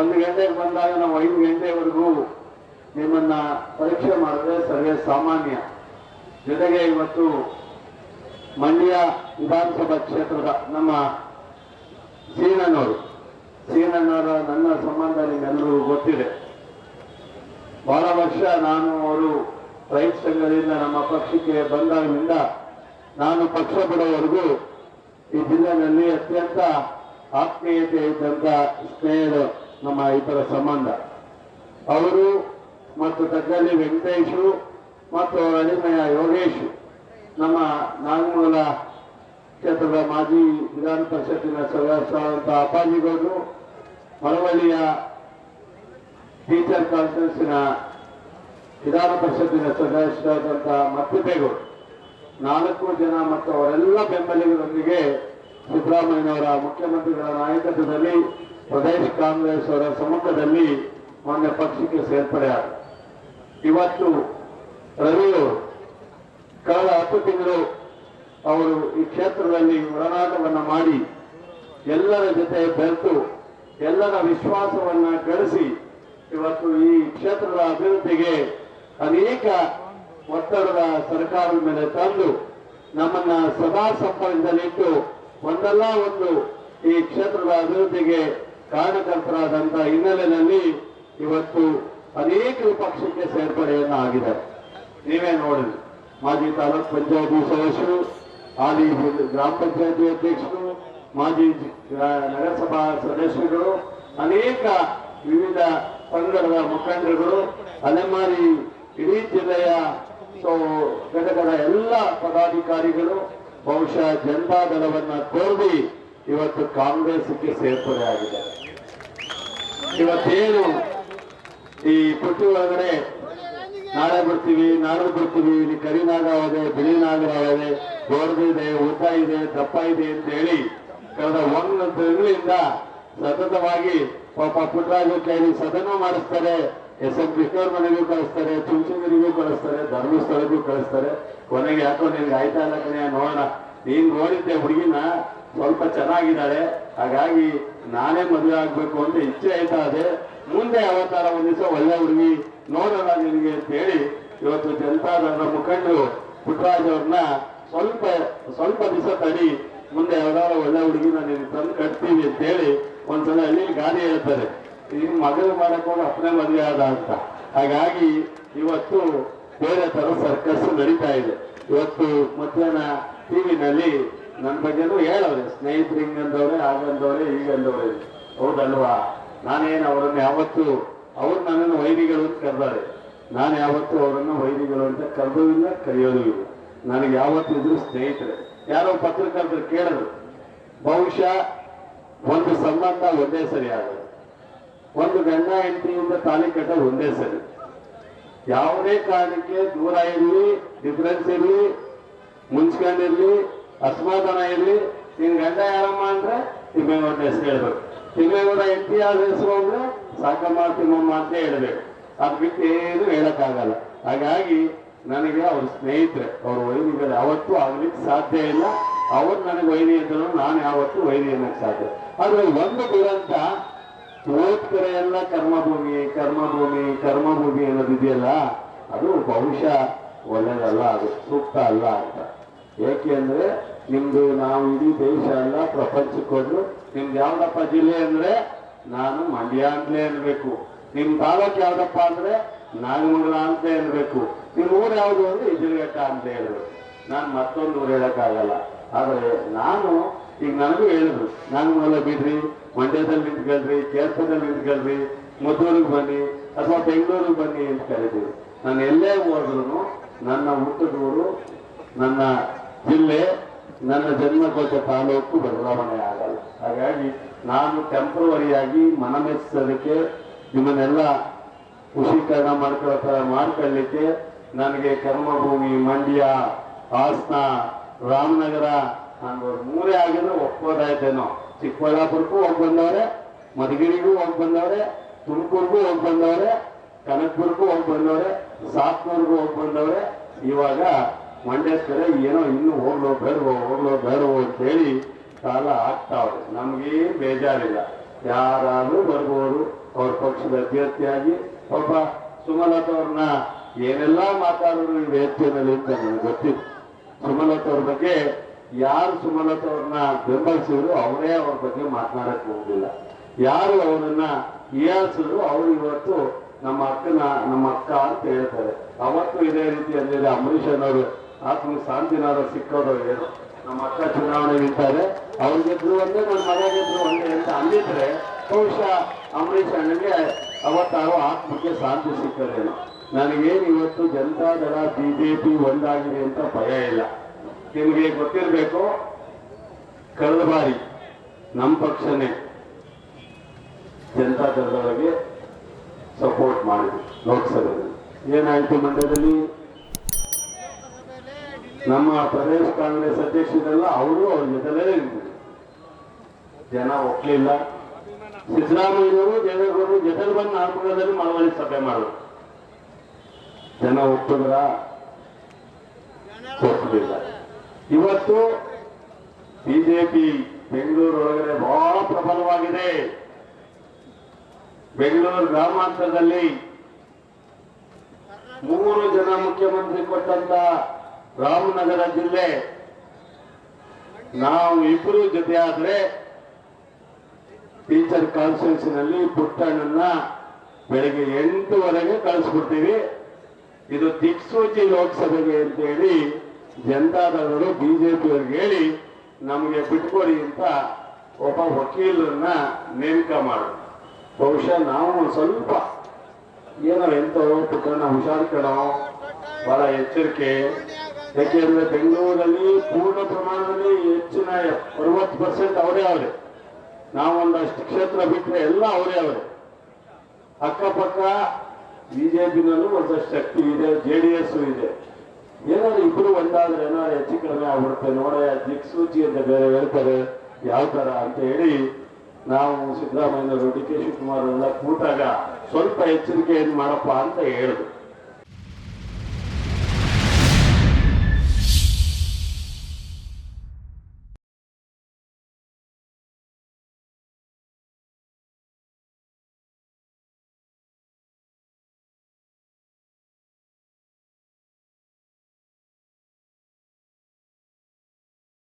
ಒಂದು ಗಂಟೆಗೆ ಬಂದಾಗ ನಾವು ಐದು ಗಂಟೆವರೆಗೂ ನಿಮ್ಮನ್ನ ಪರೀಕ್ಷೆ ಮಾಡಿದ್ರೆ ಸರ್ವೇ ಸಾಮಾನ್ಯ. ಜೊತೆಗೆ ಇವತ್ತು ಮಂಡ್ಯ ವಿಧಾನಸಭಾ ಕ್ಷೇತ್ರದ ನಮ್ಮ ಸೀನಣ್ಣವರು. ಸೀನಣ್ಣವರ ನನ್ನ ಸಂಬಂಧ ನಿಮ್ಮೆಲ್ಲರಿಗೂ ಗೊತ್ತಿದೆ. ಬಹಳ ವರ್ಷ ನಾನು ಅವರು ರೈತ ಸಂಘದಿಂದ ನಮ್ಮ ಪಕ್ಷಕ್ಕೆ ಬಂದಾಗಿನಿಂದ ನಾನು ಪಕ್ಷ ಬಿಡೋವರೆಗೂ ಈ ಜಿಲ್ಲೆಯಲ್ಲಿ ಅತ್ಯಂತ ಆತ್ಮೀಯತೆ ಇದ್ದಂಥ ಸ್ನೇಹಿತರು. ನಮ್ಮ ಇತರ ಸಂಬಂಧ. ಅವರು ಮತ್ತು ತಗ್ಗಲ್ಲಿ ವೆಂಕಟೇಶು ಮತ್ತು ಅಳಿಮಯ ಯೋಗೇಶ್ ನಮ್ಮ ನಾಗಮೂಲ ಕ್ಷೇತ್ರದ ಮಾಜಿ ವಿಧಾನ ಪರಿಷತ್ತಿನ ಸದಸ್ಯರಾದಂಥ ಅಪ್ಪಾಜಿಗೌಡರು ಮರವಳ್ಳಿಯ ಟೀಚರ್ ಕಾನ್ಫರೆನ್ಸಿನ ವಿಧಾನ ಪರಿಷತ್ತಿನ ಸದಸ್ಯರಾದಂಥ ಮತ್ತಿಪೇಗೌಡರು ನಾಲ್ಕು ಜನ ಮತ್ತು ಅವರೆಲ್ಲ ಬೆಂಬಲಿಗರೊಂದಿಗೆ ಸಿದ್ದರಾಮಯ್ಯನವರ ಮುಖ್ಯಮಂತ್ರಿಗಳ ನಾಯಕತ್ವದಲ್ಲಿ ಪ್ರದೇಶ ಕಾಂಗ್ರೆಸ್ ಅವರ ಸಮ್ಮುಖದಲ್ಲಿ ಮೊನ್ನೆ ಪಕ್ಷಕ್ಕೆ ಸೇರ್ಪಡೆ ಇವತ್ತು ರವಿಯು ಕಳೆದ ಹತ್ತು ತಿಂಗಳು ಅವರು ಈ ಕ್ಷೇತ್ರದಲ್ಲಿ ಒಳನಾಟವನ್ನು ಮಾಡಿ ಎಲ್ಲರ ಜೊತೆ ಬೆರೆತು ಎಲ್ಲರ ವಿಶ್ವಾಸವನ್ನ ಗಳಿಸಿ ಇವತ್ತು ಈ ಕ್ಷೇತ್ರದ ಅಭಿವೃದ್ಧಿಗೆ ಅನೇಕ ಒತ್ತಡದ ಸರ್ಕಾರದ ಮೇಲೆ ತಂದು ನಮ್ಮನ್ನ ಸದಾ ಸಂಪರ್ಕದಲ್ಲಿಟ್ಟು ಒಂದಲ್ಲ ಒಂದು ಈ ಕ್ಷೇತ್ರದ ಅಭಿವೃದ್ಧಿಗೆ ಕಾರಣಕರ್ತರಾದಂತ ಹಿನ್ನೆಲೆಯಲ್ಲಿ ಇವತ್ತು ಅನೇಕ ಪಕ್ಷಕ್ಕೆ ಸೇರ್ಪಡೆಯನ್ನ ಆಗಿದೆ. ನೀವೇ ನೋಡಿ, ಮಾಜಿ ತಾಲೂಕ್ ಪಂಚಾಯತಿ ಸದಸ್ಯರು, ಹಾಲಿ ಗ್ರಾಮ ಪಂಚಾಯತಿ ಅಧ್ಯಕ್ಷರು, ಮಾಜಿ ನಗರಸಭಾ ಸದಸ್ಯರುಗಳು ಅನೇಕ ವಿವಿಧ ಪಂಗಡದ ಮುಖಂಡರುಗಳು, ಅಲೆಮಾರಿ, ಇಡೀ ಜಿಲ್ಲೆಯ ಘಟಕದ ಎಲ್ಲ ಪದಾಧಿಕಾರಿಗಳು, ಬಹುಶಃ ಜನತಾ ದಳವನ್ನ ತೋರಿ ಇವತ್ತು ಕಾಂಗ್ರೆಸ್ಗೆ ಸೇರ್ಪಡೆ ಆಗಿದ್ದಾರೆ ಇವತ್ತೇನು ಈ ಪುಟ್ಟಿ ಒಳಗಡೆ ನಾಳೆ ಬರ್ತೀವಿ ನಾಳೆ ಬರ್ತೀವಿ, ಇಲ್ಲಿ ಕರಿನಾಗ ಹೋದೆ ಬಿಳಿ ನಾಗರ ಹೋದೆ ದೊಡ್ಡದಿದೆ ಉದ್ದ ಇದೆ, ದಪ್ಪ ಇದೆ ಅಂತ ಹೇಳಿ ಕಳೆದ ಒಂದು ತಿಂಗಳಿಂದ ಸತತವಾಗಿ ಪಾಪ ಪುಟ್ಟರಾಜು ಕೈಲಿ ಸದನ ಮಾಡಿಸ್ತಾರೆ. ಎಸ್ ಎಂ ಕೃಷ್ಣವ್ರ ಮನೆಗೂ ಕಳಿಸ್ತಾರೆ ಚುಂಚನಗಿರಿಗೂ ಕಳಿಸ್ತಾರೆ, ಧರ್ಮಸ್ಥಳಕ್ಕೂ ಕಳಿಸ್ತಾರೆ. ಕೊನೆಗೆ ಯಾಕೋ ನಿನ್ಗೆ ಆಯ್ತಾ ಇಲ್ಲ ಕಣೆ, ನೋಡೋಣ. ನೀನ್ ನೋಡಿದ್ದೆ ಹುಡುಗಿನ ಸ್ವಲ್ಪ ಚೆನ್ನಾಗಿದ್ದಾಳೆ. ಹಾಗಾಗಿ ನಾನೇ ಮದುವೆ ಆಗ್ಬೇಕು ಅಂತ ಇಚ್ಛೆ ಆಯ್ತಾ ಇದೆ. ಮುಂದೆ ಅವತಾರ ಒಂದಿವಸ ದಿವಸ ಒಳ್ಳೆ ಹುಡುಗಿ ನೋಡೋಣ ನಿನಗೆ ಅಂತ ಹೇಳಿ ಇವತ್ತು ಜನತಾದಳದ ಮುಖಂಡರು ಪುಟ್ಟರಾಜ್ ಅವ್ರನ್ನ ಸ್ವಲ್ಪ ಸ್ವಲ್ಪ ದಿವಸ ತಡಿ. ಮುಂದೆ ಯಾವ್ದಾದ್ರು ಒಳ್ಳೆ ಹುಡುಗಿನ ನೀನು ತಂದು ಕಟ್ತೀವಿ ಅಂತ ಹೇಳಿ ಒಂದ್ಸಲ ಅಲ್ಲಿ ಗಾದೆ ಹೇಳ್ತಾರೆ. ಈ ಮಗಳು ಮಾಡಕ್ ಹೋಗಿ ಅಪ್ಪನೇ ಮದುವೆ ಆದ ಅಂತ. ಹಾಗಾಗಿ ಇವತ್ತು ಬೇರೆ ತರ ಸರ್ಕಸ್ ನಡೀತಾ ಇದೆ. ಇವತ್ತು ಮಧ್ಯಾಹ್ನ ಟಿವಿನಲ್ಲಿ ನನ್ನ ಬಗ್ಗೆನೂ ಹೇಳವ್ರೆ, ಸ್ನೇಹಿತರು ಹಿಂಗಂದವ್ರೆ, ಹಾಗಂದವ್ರೆ, ಹೀಗಂದವ್ರೆ. ಹೌದಲ್ವಾ? ನಾನೇನು ಅವರನ್ನು ಯಾವತ್ತು, ಅವ್ರು ನನ್ನನ್ನು ವೈರಿಗಳು ಅಂತ ಕರೆದಾರೆ. ನಾನು ಯಾವತ್ತು ಅವರನ್ನು ವೈರಿಗಳು ಅಂತ ಕರೆದೂ ಇಲ್ಲ, ಕರೆಯೋದು ಇಲ್ಲ. ನನಗೆ ಯಾವತ್ತಿದ್ರು ಸ್ನೇಹಿತರೆ. ಯಾರೋ ಪತ್ರಕರ್ತರು ಕೇಳಿದ್ರು, ಬಹುಶಃ ಒಂದು ಸಂಬಂಧ ಒಂದೇ ಸರಿ ಆಗೋದು ಒಂದು ಗಂಡ ಹೆಂಡತಿಯಿಂದ ತಾಲಿ ಕಟ್ಟೋದು ಒಂದೇ ಸರಿ. ಯಾವುದೇ ಕಾರಣಕ್ಕೆ ದೂರ ಇರಲಿ ಡಿಫರೆನ್ಸ್ ಇರಲಿ ಮುನ್ಸ್ಕೊಂಡಿರ್ಲಿ ಅಸಮಾಧಾನ ಇರಲಿ ನಿನ್ ಗಂಡ ಯಾರಮ್ಮ ಅಂದ್ರೆ ತಿಮ್ಮೇಗೌಡ ಹೆಸರು ಹೇಳ್ಬೇಕು. ತಿಮ್ಮೇಗೌಡ ಎತ್ತಿ ಹೆಸರು ಅಂದ್ರೆ ಸಾಕಮ್ಮ ತಿಮ್ಮಮ್ಮ ಅಂತ ಹೇಳ್ಬೇಕು. ಅದ್ ಬಿಟ್ಟು ಏನು ಹೇಳಕ್ಕಾಗಲ್ಲ. ಹಾಗಾಗಿ ನನಗೆ ಅವ್ರ ಸ್ನೇಹಿತರೆ, ಅವ್ರ ವೈದ್ಯರು ಅವತ್ತು ಆಗ್ಲಿಕ್ಕೆ ಸಾಧ್ಯ ಇಲ್ಲ. ಅವ್ರು ನನಗೆ ವೈದ್ಯ ಇದ್ರು ನಾನು ಯಾವತ್ತೂ ವೈದ್ಯ ಅನ್ನಕ್ಕೆ ಸಾಧ್ಯ ಆದ್ರೆ ಒಂದು ದುರಂತ ಓದ್ಕರೆ ಎಲ್ಲ ಕರ್ಮಭೂಮಿ ಕರ್ಮಭೂಮಿ ಕರ್ಮಭೂಮಿ ಅನ್ನೋದಿದೆಯಲ್ಲ ಅದು ಬಹುಶಃ ಒಳ್ಳೇದಲ್ಲ, ಅದು ಸೂಕ್ತ ಅಲ್ಲ ಅಂತ. ಏಕೆ ಅಂದ್ರೆ ನಿಮ್ದು ನಾವು ಇಡೀ ದೇಶ ಅಲ್ಲ ಪ್ರಪಂಚಕ್ಕೋದ್ರು ನಿಮ್ದು ಯಾವ್ದಪ್ಪ ಜಿಲ್ಲೆ ಅಂದ್ರೆ ನಾನು ಮಂಡ್ಯ ಅಂತಲೇ ಅನ್ಬೇಕು ನಿಮ್ ತಾಲೂಕ್ ಯಾವ್ದಪ್ಪ ಅಂದ್ರೆ ನಾಗಮಂಗಲ ಅಂತ ಅನ್ಬೇಕು ನಿಮ್ ಊರು ಯಾವ್ದು ಅಂದ್ರೆ ಇಜಲಘಟ್ಟ ಅಂತ ಹೇಳಿದ್ರು ನಾನು ಮತ್ತೊಂದು ಊರು ಹೇಳಕ್ಕಾಗಲ್ಲ. ಆದ್ರೆ ನಾನು ಈಗ ನನಗೂ ಹೇಳಿದ್ರು, ನಾಗಮಂಗಲ ಬಿಡ್ರಿ, ಮಂಡ್ಯದಲ್ಲಿ ನಿಂತ್ಕೊಳ್ರಿ ಕೇರ್ಪದಲ್ಲಿ ನಿಂತ್ಕೊಳ್ರಿ, ಮದ್ದೂರಿಗೆ ಬನ್ನಿ ಅಥವಾ ಬೆಂಗಳೂರಿಗೆ ಬನ್ನಿ ಅಂತ ಕರಿತೀವಿ. ನಾನು ಎಲ್ಲೇ ಹೋದ್ರು ನನ್ನ ಹುಟ್ಟದೂರು ನನ್ನ ಜಿಲ್ಲೆ ನನ್ನ ಜನ್ಮ ಕೊಟ್ಟ ತಾಲೂಕು ಬದಲಾವಣೆ ಆಗಲ್ಲ. ಹಾಗಾಗಿ ನಾನು ಟೆಂಪ್ರವರಿಯಾಗಿ ಮನಮೆಚ್ಚೋದಕ್ಕೆ ನಿಮ್ಮನ್ನೆಲ್ಲ ಪುಷ್ಟೀಕರಣ ಮಾಡ್ಕೊಳ್ಳೋ ಥರ ಮಾಡ್ಕೊಳ್ಳಿಕ್ಕೆ ನನಗೆ ಕರ್ಮಭೂಮಿ, ಮಂಡ್ಯ, ಹಾಸನ, ರಾಮನಗರ, ನಾನು ಮೂರೇ ಆಗಿದ್ರೆ ಒಪ್ಕೋದಾಯ್ತೇನೋ ಚಿಕ್ಕಬಳ್ಳಾಪುರಕ್ಕೂ ಹೋಗಿ ಬಂದವ್ರೆ, ಮಧುಗಿರಿಗೂ ಹೋಗಿ ಬಂದವ್ರೆ, ತುಮಕೂರಿಗೂ ಹೋಗಿ ಬಂದವ್ರೆ, ಕನಕಪುರಕ್ಕೂ ಹೋಗಿ ಬಂದವ್ರೆ, ಸಾತ್ನೂರ್ಗೂ ಹೋಗಿ ಬಂದವ್ರೆ. ಇವಾಗ ಮಂಡ್ಯ ಏನೋ ಇನ್ನು ಹೋಗ್ಲೋ ಬೇಡವೋ ಹೋಗ್ಲೋ ಬೇಡವೋ ಅಂತ ಹೇಳಿ ಕಾಲ ಆಗ್ತಾವ್ರೆ ನಮ್ಗೇನ್ ಬೇಜಾರಿಲ್ಲ. ಯಾರಾದರೂ ಬರ್ಬೋದು ಪಕ್ಷದ ಅಭ್ಯರ್ಥಿಯಾಗಿ. ಒಬ್ಬ ಸುಮಲತವ್ರನ್ನ ಏನೆಲ್ಲ ಮಾತಾಡೋರು ಈ ವೇದಿಕೆಯಲ್ಲಿ ಅಂತ ನನಗೆ ಗೊತ್ತಿತ್ತು ಸುಮಲತವ್ರ ಬಗ್ಗೆ ಯಾರು ಸುಮಲತ್ ಅವ್ರನ್ನ ಬೆಂಬಲಿಸಿದ್ರು ಅವರೇ ಅವ್ರ ಬಗ್ಗೆ ಮಾತನಾಡಕ್ಕೆ ಹೋಗಲಿಲ್ಲ ಯಾರು ಅವರನ್ನ ಹೀಯಾಳಿಸಿದ್ರು ಅವರು ಇವತ್ತು ನಮ್ಮ ಅಕ್ಕನ, ನಮ್ಮ ಅಕ್ಕ ಅಂತ ಹೇಳ್ತಾರೆ. ಅವತ್ತು ಇದೇ ರೀತಿ ಅಂಬರೀಷ್ ಅನ್ನೋರು ಆತ್ಮ ಶಾಂತಿನಾರ ಸಿಕ್ಕೋದು ಏನು? ನಮ್ಮ ಅಕ್ಕ ಚುನಾವಣೆ ನಿಂತಾರೆ ಅವ್ರ ಗೆದ್ರು ಒಂದೇ ನನ್ನ ಮನೆ ಗೆದ್ರು ಒಂದೇ ಅಂತ ಅಂದಿದ್ರೆ ಬಹುಶಃ ಅಂಬರೀಷ್ ಅಣ್ಣಗೆ ಅವತ್ತಾರು ಆತ್ಮಕ್ಕೆ ಶಾಂತಿ ಸಿಕ್ಕದೇನು. ನನಗೇನು ಇವತ್ತು ಜನತಾ ಜನತಾದಳ ಬಿಜೆಪಿ ಒಂದಾಗಿದೆ ಅಂತ ಭಯ ಇಲ್ಲ. ನಿಮಗೆ ಗೊತ್ತಿರಬೇಕು, ಕಳೆದ ಬಾರಿ ನಮ್ಮ ಪಕ್ಷನೇ ಜನತಾದಳದೊಳಗೆ ಸಪೋರ್ಟ್ ಮಾಡಿದ್ರು ಲೋಕಸಭೆಯಲ್ಲಿ. ಏನಾಯಿತು ಮಂಡ್ಯದಲ್ಲಿ? ನಮ್ಮ ಪ್ರದೇಶ ಕಾಂಗ್ರೆಸ್ ಅಧ್ಯಕ್ಷರೆಲ್ಲ ಅವರು ಅವ್ರ ಜೊತೆಲೇ ಜನ ಒಪ್ಲಿಲ್ಲ. ಸಿದ್ದರಾಮಯ್ಯವರು ದೇವೇಗೌಡರು ಜೊತೆಲಿ ಬಂದು ನಾಲ್ಕುಗಳಲ್ಲಿ ಮಳವಳಿ ಸಭೆ ಮಾಡಿದ್ರು. ಜನ ಒಪ್ಪಿದ್ರ? ಒಪ್ಪಲಿಲ್ಲ ಇವತ್ತು ಬಿಜೆಪಿ ಬೆಂಗಳೂರು ಒಳಗಡೆ ಬಹಳ ಪ್ರಬಲವಾಗಿದೆ. ಬೆಂಗಳೂರು ಗ್ರಾಮಾಂತರದಲ್ಲಿ ಮೂರು ಜನ ಮುಖ್ಯಮಂತ್ರಿ ಕೊಟ್ಟಂತ ರಾಮನಗರ ಜಿಲ್ಲೆ. ನಾವು ಇಬ್ಬರು ಜೊತೆ ಆದ್ರೆ ಟೀಚರ್ನಲ್ಲಿ ಪುಟ್ಟಣ್ಣನ ಬೆಳಿಗ್ಗೆ ಎಂಟುವರೆಗೆ ಕಳಿಸ್ಬಿಡ್ತೀವಿ. ಇದು ದಿಕ್ಸೂಚಿ ಲೋಕಸಭೆಗೆ ಅಂತ ಹೇಳಿ ಜನತಾದಳರು ಬಿಜೆಪಿಯವ್ರಿಗೆ ಹೇಳಿ ನಮಗೆ ಬಿಟ್ಕೊಡಿ ಅಂತ ಒಬ್ಬ ವಕೀಲರನ್ನ ನೇಮಕ ಮಾಡೋಣ ಬಹುಶಃ ನಾವು ಸ್ವಲ್ಪ ಏನೋ ಎಂತೋ ಪುಟ್ಟಣ್ಣ ಹುಷಾರು ಕಣೋ, ಬಹಳ ಎಚ್ಚರಿಕೆ. ಯಾಕೆಂದ್ರೆ ಬೆಂಗಳೂರಲ್ಲಿ ಪೂರ್ಣ ಪ್ರಮಾಣದಲ್ಲಿ ಹೆಚ್ಚಿನ ಅರವತ್ತು ಪರ್ಸೆಂಟ್ ಅವರೇ ಅವರೇ. ನಾವೊಂದಷ್ಟು ಕ್ಷೇತ್ರ ಬಿಟ್ಟರೆ ಎಲ್ಲ ಅವರೇ ಅವರೆ. ಅಕ್ಕಪಕ್ಕ ಬಿಜೆಪಿನಲ್ಲೂ ಒಂದಷ್ಟು ಶಕ್ತಿ ಇದೆ, ಜೆ ಡಿ ಎಸ್ ಇದೆ. ಏನಾದ್ರು ಇಬ್ರು ಒಂದಾದ್ರೆ ಏನಾದ್ರು ಹೆಚ್ಚು ಕಡಿಮೆ ಆಗ್ಬಿಡುತ್ತೆ ನೋಡ, ದಿಕ್ಸೂಚಿ ಅಂತ ಬೇರೆ ಹೇಳ್ತಾರೆ. ಯಾವ ತರ ಅಂತ ಹೇಳಿ ನಾವು ಸಿದ್ದರಾಮಯ್ಯನವರು ಡಿ ಕೆ ಶಿವಕುಮಾರ್ ಎಲ್ಲ ಕೂತಾಗ ಸ್ವಲ್ಪ ಎಚ್ಚರಿಕೆ ಏನ್ ಮಾಡಪ್ಪ ಅಂತ ಹೇಳಿದ್ರು.